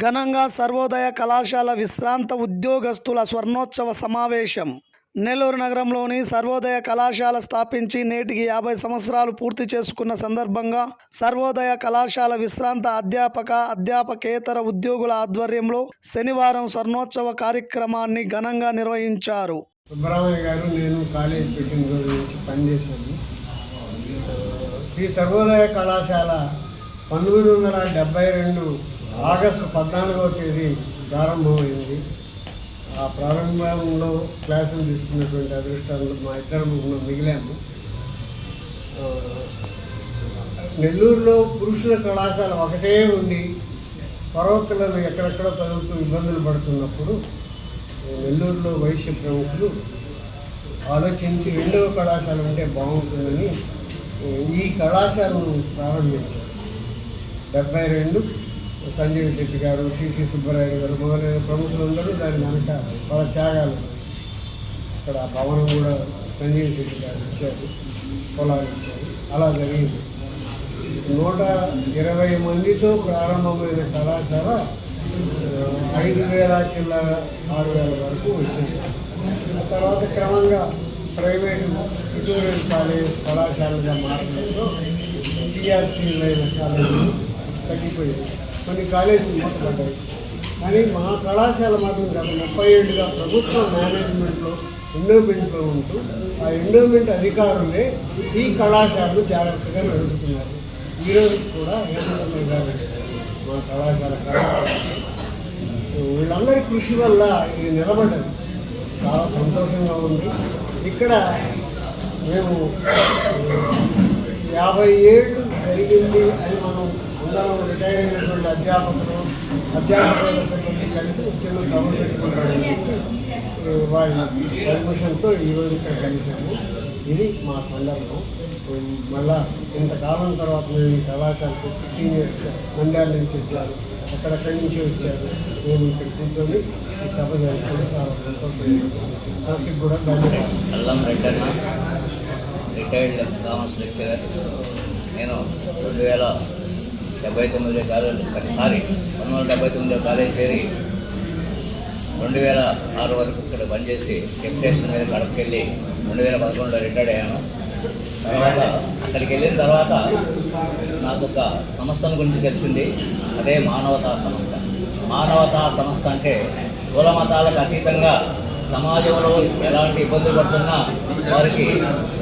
ఘనంగా సర్వోదయ కళాశాల విశ్రాంత ఉద్యోగస్తుల స్వర్ణోత్సవ సమావేశం. నెల్లూరు నగరంలోని సర్వోదయ కళాశాల స్థాపించి నేటికి యాభై సంవత్సరాలు పూర్తి చేసుకున్న సందర్భంగా సర్వోదయ కళాశాల విశ్రాంత అధ్యాపక అధ్యాపకేతర ఉద్యోగుల ఆధ్వర్యంలో శనివారం స్వర్ణోత్సవ కార్యక్రమాన్ని ఘనంగా నిర్వహించారు. గారు నేను కాలేజ్ పెట్టిన రోజు నుంచి పనిచేశాను శ్రీ సర్వోదయ కళాశాల పంతొమ్మిది వందల డెబ్బై రెండు ఆగస్టు పద్నాలుగవ తేదీ ప్రారంభమైంది. ఆ ప్రారంభంలో క్లాసులు తీసుకున్నటువంటి అదృష్టాలు మా ఇద్దరం మిగిలాము. నెల్లూరులో పురుషుల కళాశాల ఒకటే ఉండి పరోపిల్లలు ఎక్కడెక్కడ చదువుతూ ఇబ్బందులు పడుతున్నప్పుడు నెల్లూరులో వైశ్య ప్రముఖులు ఆలోచించి రెండవ కళాశాల ఉంటే బాగుంటుందని ఈ కళాశాలను ప్రారంభించారు. డెబ్బై రెండు సంజీవ్ శెట్టి గారు సిసి సుబ్బరాయుడు గారు మొదలైన ప్రముఖులందరూ దాని వెనక వాళ్ళ త్యాగాలు. ఇక్కడ ఆ భవనం కూడా సంజీవ్ శెట్టి గారు ఇచ్చారు పొలాలు ఇచ్చారు. అలా జరిగింది. నూట ఇరవై మందితో ప్రారంభమైన కళాశాల ఐదు వేల చిల్లర ఆరు వేల వరకు వచ్చింది. తర్వాత క్రమంగా ప్రైవేటు ట్యూటోరియల్ కాలేజ్ కళాశాలగా మారడంతో టీఆర్సీ అయిన కాలేజీలు తగ్గిపోయాయి కొన్ని కాలేజీలు మూతపడ్డాయి. కానీ మా కళాశాల మాత్రం గత ముప్పై ఏళ్ళుగా ప్రభుత్వ మేనేజ్మెంట్లో ఎండోమెంట్లో ఉంటూ ఆ ఎండోమెంట్ అధికారులే ఈ కళాశాలను జాగ్రత్తగా నడుపుతున్నారు. ఈరోజు కూడా హేమంత్ మా కళాశాల కళాశాల వీళ్ళందరి కృషి వల్ల ఇది నిలబడ్డది. చాలా సంతోషంగా ఉంది. ఇక్కడ మేము యాభై ఏళ్ళు జరిగింది అని మనం అందరం రిటైర్ అయిన అధ్యాపకులు అధ్యాపకుల సిబ్బంది కలిసి చిన్న సభ పెట్టుకుంటాడు వాళ్ళ ఈ పర్మిషన్తో ఈరోజు ఇక్కడ కలిసాము ఇది మా సందర్భం. మళ్ళా ఇంతకాలం తర్వాత మేము కళాశాలకు వచ్చి సీనియర్స్ మండ్యాల నుంచి వచ్చారు అక్కడక్కడి నుంచి వచ్చారు. మేము ఇక్కడ కూర్చొని ఈ సభ జరుగుతుంది చాలా సంతోషం కాశీకి కూడా ధన్యవాదాలు. రిటైర్డ్ కామర్స్ లెక్చరర్ నేను రెండు వేల డెబ్బై తొమ్మిదిలో కాలేజీ సారీ పంతొమ్మిది వందల డెబ్బై తొమ్మిదిలో కాలేజీ చేరి రెండు వేల ఆరు వరకు ఇక్కడ పనిచేసి డెప్యుటేషన్ మీద కడపకి వెళ్ళి రెండు వేల పదకొండులో రిటైర్డ్ అయ్యాను. తర్వాత అక్కడికి వెళ్ళిన తర్వాత నాకు ఒక సంస్థను గురించి తెలిసింది. అదే మానవతా సంస్థ. మానవతా సంస్థ అంటే కుల మతాలకు అతీతంగా సమాజంలో ఎలాంటి ఇబ్బందులు పడుతున్నా వారికి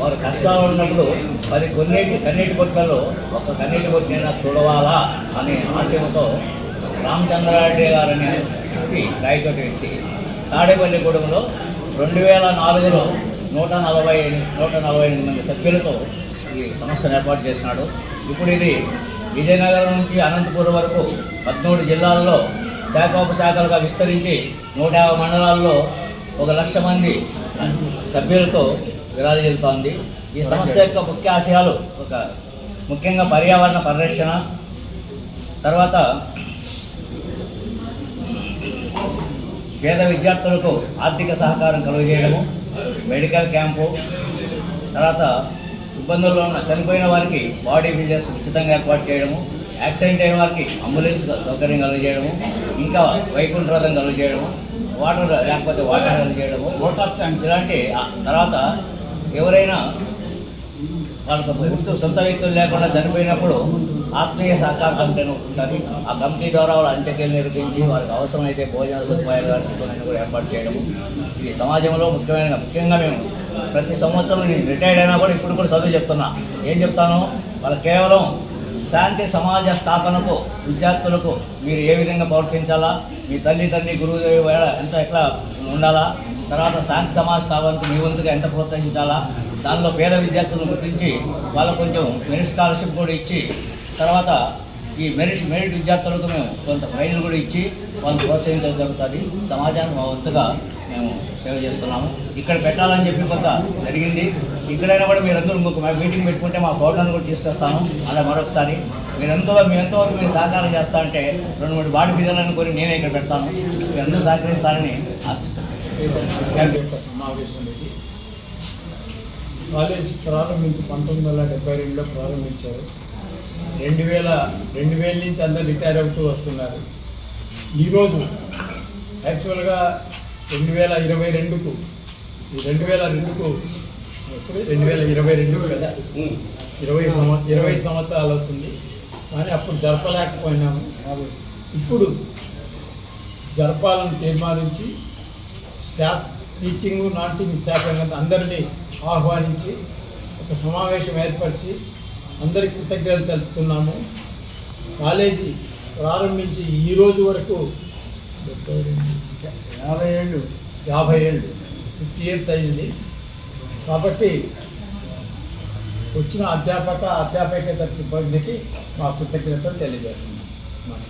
వారి కష్టాలు ఉన్నప్పుడు పది కొన్నిటి కన్నీటి బొట్లలో ఒక కన్నీటి బొట్టినైనా చూడవాలా అనే ఆశయంతో రామచంద్రారెడ్డి గారిని వ్యక్తి రాయచోటి వ్యక్తి తాడేపల్లిగూడెంలో రెండు వేల నాలుగులో నూట నలభై నూట నలభై ఎనిమిది మంది సభ్యులతో ఈ సంస్థను ఏర్పాటు చేసినాడు. ఇప్పుడు ఇది విజయనగరం నుంచి అనంతపురం వరకు పద్మూడు జిల్లాల్లో శాఖోపశాఖలుగా విస్తరించి నూట యాభై మండలాల్లో ఒక లక్ష మంది సభ్యులతో విరాజిల్లుతోంది ఈ సంస్థ యొక్క ముఖ్య ఆశయాలు ఒక ముఖ్యంగా పర్యావరణ పరిరక్షణ తర్వాత పేద విద్యార్థులకు ఆర్థిక సహకారం కలుగజేయడము మెడికల్ క్యాంపు తర్వాత ఇబ్బందుల్లో ఉన్న చనిపోయిన వారికి బాడీ బిల్డర్స్ ఉచితంగా ఏర్పాటు చేయడము యాక్సిడెంట్ అయిన వారికి అంబులెన్స్ సౌకర్యం కలుగజేయడము ఇంకా వైకుంఠ రథం కలుగజేయడము వాటర్ లేకపోతే వాటర్ కలుగజేయడము. ఇలాంటి తర్వాత ఎవరైనా వాళ్ళకు వ్యక్తులు సొంత వ్యక్తులు లేకుండా చనిపోయినప్పుడు ఆత్మీయ సహకార కమిటీ ఉంటుంది. ఆ కమిటీ ద్వారా వాళ్ళ అంత్యక్రియలు నిర్వహించి వారికి అవసరమైతే భోజన సదుపాయాలు కానీ కూడా ఏర్పాటు చేయడము. ఇది సమాజంలో ముఖ్యమైన ముఖ్యంగా మేము ప్రతి సంవత్సరం నేను రిటైర్డ్ అయినా కూడా ఇప్పుడు కూడా చదువు చెప్తున్నా. ఏం చెప్తాను? వాళ్ళు కేవలం శాంతి సమాజ స్థాపనకు విద్యార్థులకు మీరు ఏ విధంగా ప్రవర్తించాలా మీ తల్లి తండ్రి గురువు ఎంత ఎట్లా ఉండాలా? తర్వాత శాంతి సమాజ స్థాపనకు మీ వంతుగా ఎంత ప్రోత్సహించాలా? దానిలో పేద విద్యార్థులను గుర్తించి వాళ్ళకు కొంచెం మెరిట్ స్కాలర్షిప్ కూడా ఇచ్చి తర్వాత ఈ మెరిట్ మెరిట్ విద్యార్థులకు మేము కొంత ప్రైజులు కూడా ఇచ్చి వాళ్ళని ప్రోత్సహించడం జరుగుతుంది. సమాజానికి మా వంతుగా మేము సేవ చేస్తున్నాము. ఇక్కడ పెట్టాలని చెప్పి కొంత జరిగింది. ఇక్కడైనా కూడా మీరందరూ ఇంకొక మీటింగ్ పెట్టుకుంటే మా ఫోటోను కూడా తీసుకొస్తాను. అలా మరొకసారి మీరెంతో మీ ఎంతవరకు మీరు సహకారం చేస్తా అంటే రెండు మూడు బాడీ ఫిజర్లను కొని నేనే ఇక్కడ పెడతాను. మీరందరూ సహకరిస్తారని ఆశిస్తాను సమావేశం ఇది. కాలేజ్ ప్రారంభించి పంతొమ్మిది వందల డెబ్బై రెండులో ప్రారంభించారు. రెండు వేల రెండు వేల నుంచి అందరు రిటైర్ అవుతూ వస్తున్నారు. ఈరోజు యాక్చువల్గా రెండు వేల ఇరవై రెండుకు ఈ రెండు వేల రెండుకు ఎప్పుడు? రెండు వేల ఇరవై రెండుకు కదా? ఇరవై సంవ ఇరవై సంవత్సరాలు అవుతుంది. కానీ అప్పుడు జరపలేకపోయినాము. ఇప్పుడు జరపాలని తీర్మానించి staff teaching non teaching staff అయినంత అందరినీ ఆహ్వానించి ఒక సమావేశం ఏర్పరిచి అందరికీ కృతజ్ఞతలు తెలుపుతున్నాము. కాలేజీ ప్రారంభించి ఈ రోజు వరకు యాభై ఏళ్ళు. యాభై ఏళ్ళు ఫిఫ్టీ ఇయర్స్ అయింది. కాబట్టి వచ్చిన అధ్యాపక అధ్యాపకేతర సిబ్బందికి మా కృతజ్ఞతలు తెలియజేస్తున్నాం.